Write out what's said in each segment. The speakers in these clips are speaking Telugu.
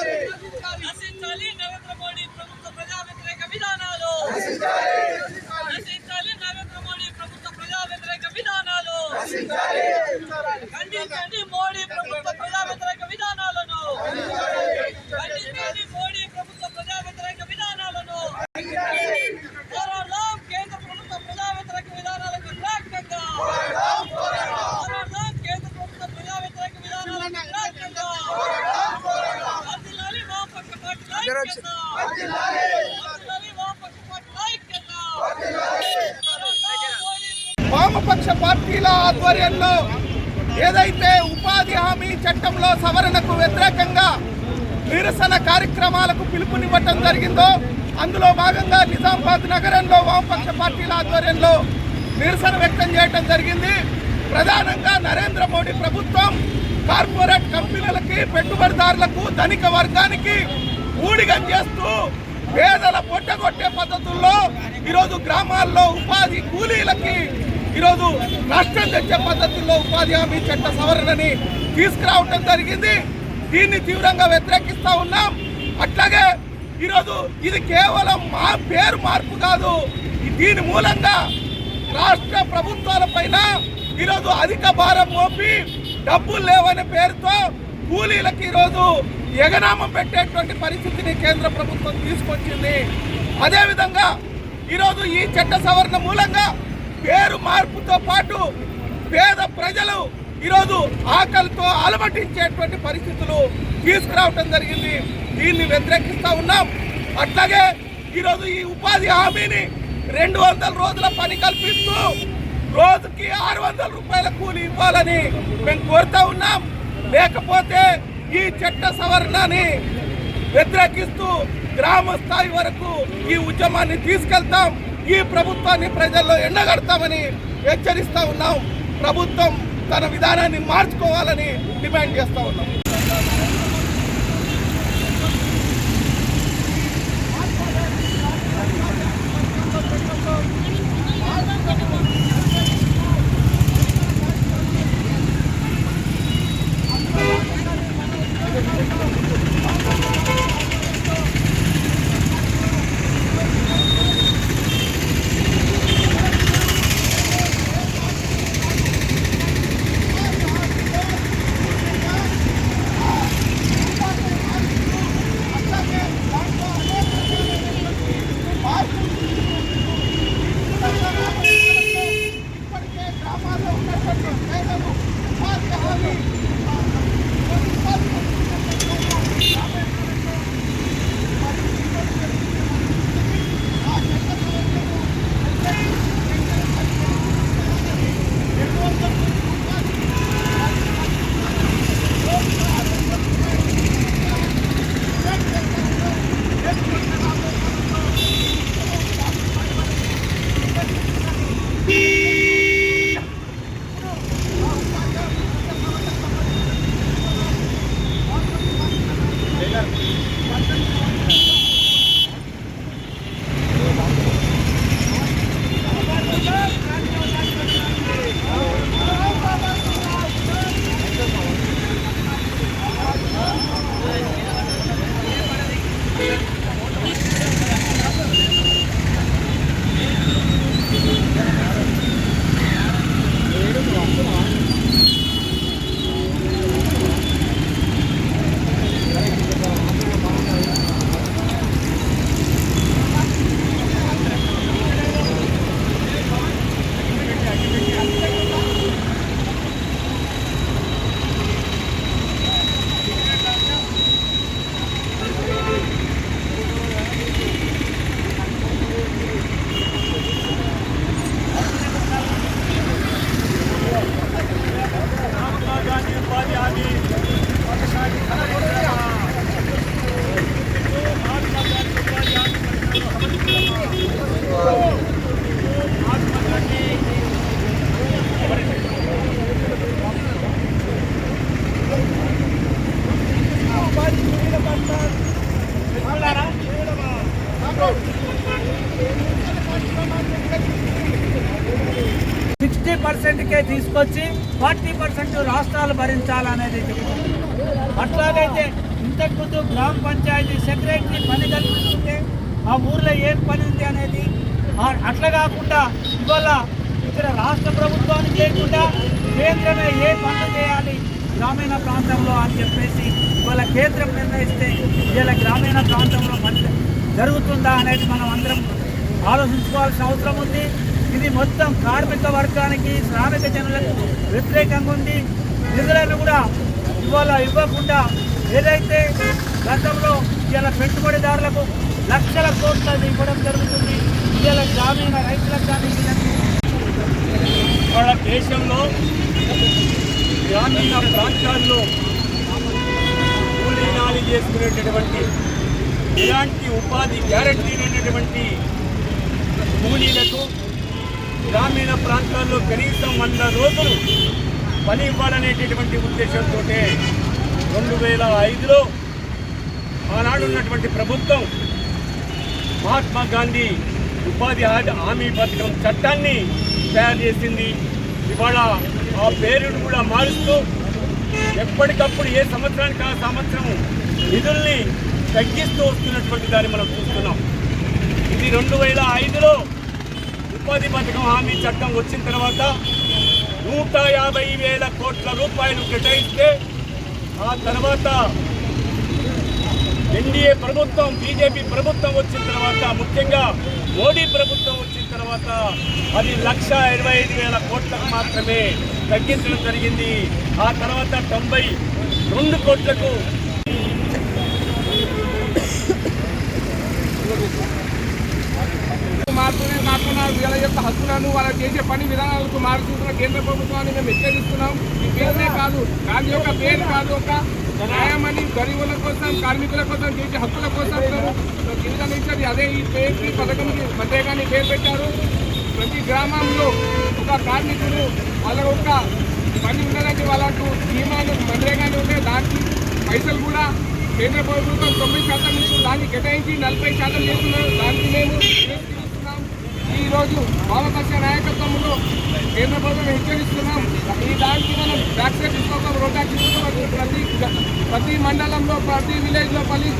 నశించాలి నరేంద్ర మోడీ ప్రభుత్వ ప్రజా వ్యతిరేక విధానాలు. నశించాలి నరేంద్ర మోడీ ప్రభుత్వ ప్రజా వ్యతిరేక మోడీ ప్రభుత్వ ప్రజా వామపక్ష పార్టీల ఆధ్వర్యంలో ఏదైతే ఉపాధి హామీ చట్టంలో సవరణకు వ్యతిరేకంగా నిరసన కార్యక్రమాలకు పిలుపునివ్వటం జరిగిందో అందులో భాగంగా నిజామాబాద్ నగరంలో వామపక్ష పార్టీల ఆధ్వర్యంలో నిరసన వ్యక్తం చేయడం జరిగింది. ప్రధానంగా నరేంద్ర మోడీ ప్రభుత్వం కార్పొరేట్ కంపెనీలకి పెట్టుబడిదారులకు ధనిక వర్గానికి ఊడిగం చేస్తూ పేదల పొట్టగొట్టే పద్ధతుల్లో ఈరోజు గ్రామాల్లో ఉపాధి కూలీలకి ఈరోజు రాష్ట్రం తెచ్చే పద్ధతుల్లో ఉపాధి హామీ చట్ట సవరణని తీసుకురావటం జరిగింది. దీన్ని తీవ్రంగా వ్యతిరేకిస్తూ ఉన్నాం. అట్లాగే ఈరోజు ఇది కేవలం మా పేరు మార్పు కాదు దీని మూలంగా రాష్ట్ర ప్రభుత్వాల పైన ఈరోజు అధిక భారం మోపి డబ్బులు లేవనే పేరుతో కూలీలకు ఈరోజు ఎగనామం పెట్టేటువంటి పరిస్థితిని కేంద్ర ప్రభుత్వం తీసుకొచ్చింది. అదేవిధంగా ఈరోజు ఈ చట్ట సవరణ మూలంగా పేరు మార్పుతో పాటు పేద ప్రజలు ఈరోజు ఆకలితో అలమటించేటువంటి పరిస్థితులు తీసుకురావటం జరిగింది. దీన్ని వ్యతిరేకిస్తూ ఉన్నాం. అట్లాగే ఈరోజు ఈ ఉపాధి హామీని రెండు వందల రోజుల పని కల్పిస్తూ రోజుకి ఆరు వందల రూపాయల కూలి ఇవ్వాలని మేము కోరుతా ఉన్నాం. లేకపోతే ఈ చట్ట సవరణని వ్యతిరేకిస్తూ గ్రామ స్థాయి వరకు ఈ ఉద్యమాన్ని తీసుకెళ్తాం. ఈ ప్రభుత్వాన్ని ప్రజల్లో ఎండగడతామని హెచ్చరిస్తా ఉన్నాం. ప్రభుత్వం తన విధానాన్ని మార్చుకోవాలని డిమాండ్ చేస్తూ ఉన్నాం. ఇప్పటికే తీసుకొచ్చి ఫార్టీ పర్సెంట్ రాష్ట్రాలు భరించాలనేది అట్లాగైతే ఇంతకుముందు గ్రామ పంచాయతీ సెక్రటరీ పని కల్పిస్తుంటే ఆ ఊర్లో ఏం పని ఉంది అనేది? అట్లా కాకుండా ఇవాళ ఇక్కడ రాష్ట్ర ప్రభుత్వాన్ని చేయకుండా కేంద్రమే ఏ పనులు చేయాలి? గ్రామీణ ప్రాంతంలో అని చెప్పేసి ఇవాళ కేంద్రం నిర్ణయిస్తే ఇవాళ గ్రామీణ ప్రాంతంలో పని జరుగుతుందా అనేది మనం అందరం ఆలోచించుకోవాల్సిన అవసరం ఉంది. ఇది మొత్తం కార్మిక వర్గానికి శ్రామిక జనులకు వ్యతిరేకంగా ఉంది. నిధులను కూడా ఇవాళ ఇవ్వకుండా ఏదైతే గతంలో ఇలా పెట్టుబడిదారులకు లక్షల కోట్ల ఇవ్వడం జరుగుతుంది ఇవాళ గ్రామీణ రైతులకు కానీ వీళ్ళకి ఇవాళ దేశంలో గ్రామీణ ప్రాంతాల్లో కూలీనాలి చేసుకునేటటువంటి ఇలాంటి ఉపాధి గ్యారంటీ లేనటువంటి గ్రామీణ ప్రాంతాల్లో కనీసం వంద రోజులు పని ఇవ్వాలనేటటువంటి ఉద్దేశంతో రెండు వేల ఐదులో ఆనాడు ఉన్నటువంటి ప్రభుత్వం మహాత్మా గాంధీ ఉపాధి హామీ హామీ పథకం చట్టాన్ని తయారు చేసింది. ఇవాళ ఆ పేరును కూడా మారుస్తూ ఎప్పటికప్పుడు ఏ సంవత్సరానికి ఆ సంవత్సరం నిధుల్ని తగ్గిస్తూ వస్తున్నటువంటి దాన్ని మనం చూస్తున్నాం. ఇది రెండు వేల ఐదులో ఉపాధి పథకం హామీ చట్టం వచ్చిన తర్వాత నూట యాభై వేల కోట్ల రూపాయలు కేటాయిస్తే ఆ తర్వాత ఎన్డీఏ ప్రభుత్వం బీజేపీ ప్రభుత్వం వచ్చిన తర్వాత ముఖ్యంగా మోడీ ప్రభుత్వం వచ్చిన తర్వాత అది లక్ష ఇరవై ఐదు వేల కోట్లకు మాత్రమే తగ్గించడం జరిగింది. ఆ తర్వాత తొంభై రెండు కోట్లకు మాత్రమే కాకుండా వీళ్ళ యొక్క హక్కులను వాళ్ళ చేసే పని విధానాలకు మారుతున్న కేంద్ర ప్రభుత్వాన్ని మేము హెచ్చరిస్తున్నాం. ఈ పేరునే కాదు దాని యొక్క పేరు కాదు ఒక న్యాయమని గరీబుల కోసం కార్మికుల కోసం చేసే హక్కుల కోసం జీవితం ఇచ్చారు అదే ఈ పేరు ఈ పథకం మధ్యగాని పేరు పెట్టారు. ప్రతి గ్రామంలో ఒక కార్మికుడు వాళ్ళ ఒక పని ఉండడానికి వాళ్ళకు బీమాలు మధ్యగానే ఉంటే దానికి పైసలు కూడా కేంద్ర ప్రభుత్వం తొమ్మిది శాతం నుంచి దాన్ని కేటాయించి నలభై శాతం చేస్తున్నారు. దానికి మేము ఈరోజు ఈ వామపక్ష నాయకత్వంలో కేంద్ర ప్రభుత్వం హెచ్చరిస్తున్నాం. ఈ దానికి మనం వ్యాక్సిన్ తీసుకోవడం రోటాక్ తీసుకోవడం ప్రతి ప్రతి మండలంలో ప్రతి విలేజ్లో పని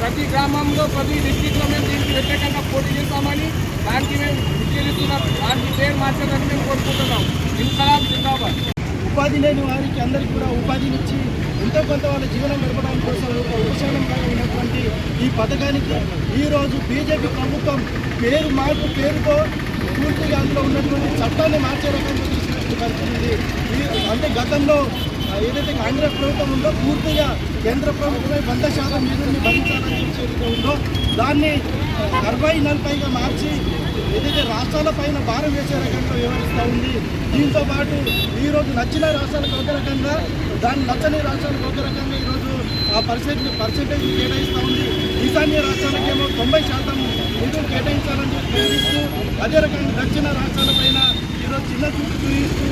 ప్రతి గ్రామంలో ప్రతి డిస్టిక్లో మేము దీనికి వ్యతిరేకంగా పోటీ చేస్తామని దానికి మేము హెచ్చరిస్తున్నాం. దానికి పేరు మార్చాలని మేము కోరుకుంటున్నాం. ఇన్కలాబ్ జిందాబాద్. ఉపాధి లేని వారికి అందరికీ కూడా ఉపాధినిచ్చి ఎంతో కొంత వాళ్ళ జీవనం గడపడం కోసం ఒక ఉపశమనంగా ఉన్నటువంటి ఈ పథకానికి ఈరోజు బీజేపీ ప్రభుత్వం పేరు మార్పు పేరుతో పూర్తిగా అందులో ఉన్నటువంటి చట్టాన్ని మార్చే రకంగా పరిస్థితి ఈ అంటే గతంలో ఏదైతే కాంగ్రెస్ ప్రభుత్వం ఉందో పూర్తిగా కేంద్ర ప్రభుత్వమే వంద శాతం నిధుల్ని భరించాలని ఏదైతే ఉందో దాన్ని అరవై నలభైగా మార్చి ఏదైతే రాష్ట్రాల పైన భారం వేసే రకంగా వ్యవహరిస్తూ ఉంది. దీంతో పాటు ఈరోజు నచ్చిన రాష్ట్రాలకు ఒక రకంగా దాన్ని నచ్చని రాష్ట్రాలకు ఒక రకంగా ఈరోజు ఆ పర్సెంట్ పర్సెంటేజ్ కేటాయిస్తూ ఉంది. ఈశాన్య రాష్ట్రాలకేమో తొంభై శాతం నిధులు కేటాయించాలని చెప్పి ప్రకటిస్తూ అదే రకంగా దక్షిణ రాష్ట్రాలపైన ఈరోజు చిన్న చూపు చూపిస్తూ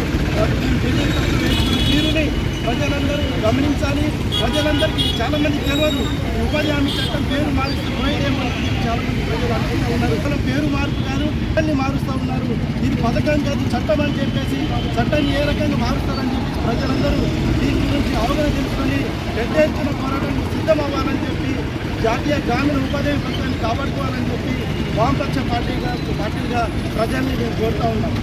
తీరుని ప్రజలందరూ గమనించాలి. ప్రజలందరికీ చాలా మంది తెలియదు ఉపాధి హామీ చట్టం పేరు మారుస్తూ పోయేదేమో చాలా మంది ప్రజలు అనుకుంటూ ఉన్నారు. అసలు పేరు మార్పు కాదు చట్టాన్ని మారుస్తూ ఉన్నారు. ఇది పథకం కాదు చట్టం అని చెప్పేసి చట్టాన్ని ఏ రకంగా మారుస్తారని చెప్పి ప్రజలందరూ దీని గురించి అవగాహన తెలుసుకొని పెద్ద ఎత్తున పోరాటానికి సిద్ధమవ్వాలని చెప్పి జాతీయ గ్రామీణ ఉపాధి పథకాన్ని కాపాడుకోవాలని చెప్పి వామపక్ష పార్టీగా పార్టీగా ప్రజల్ని మేము కోరుతా ఉన్నాం.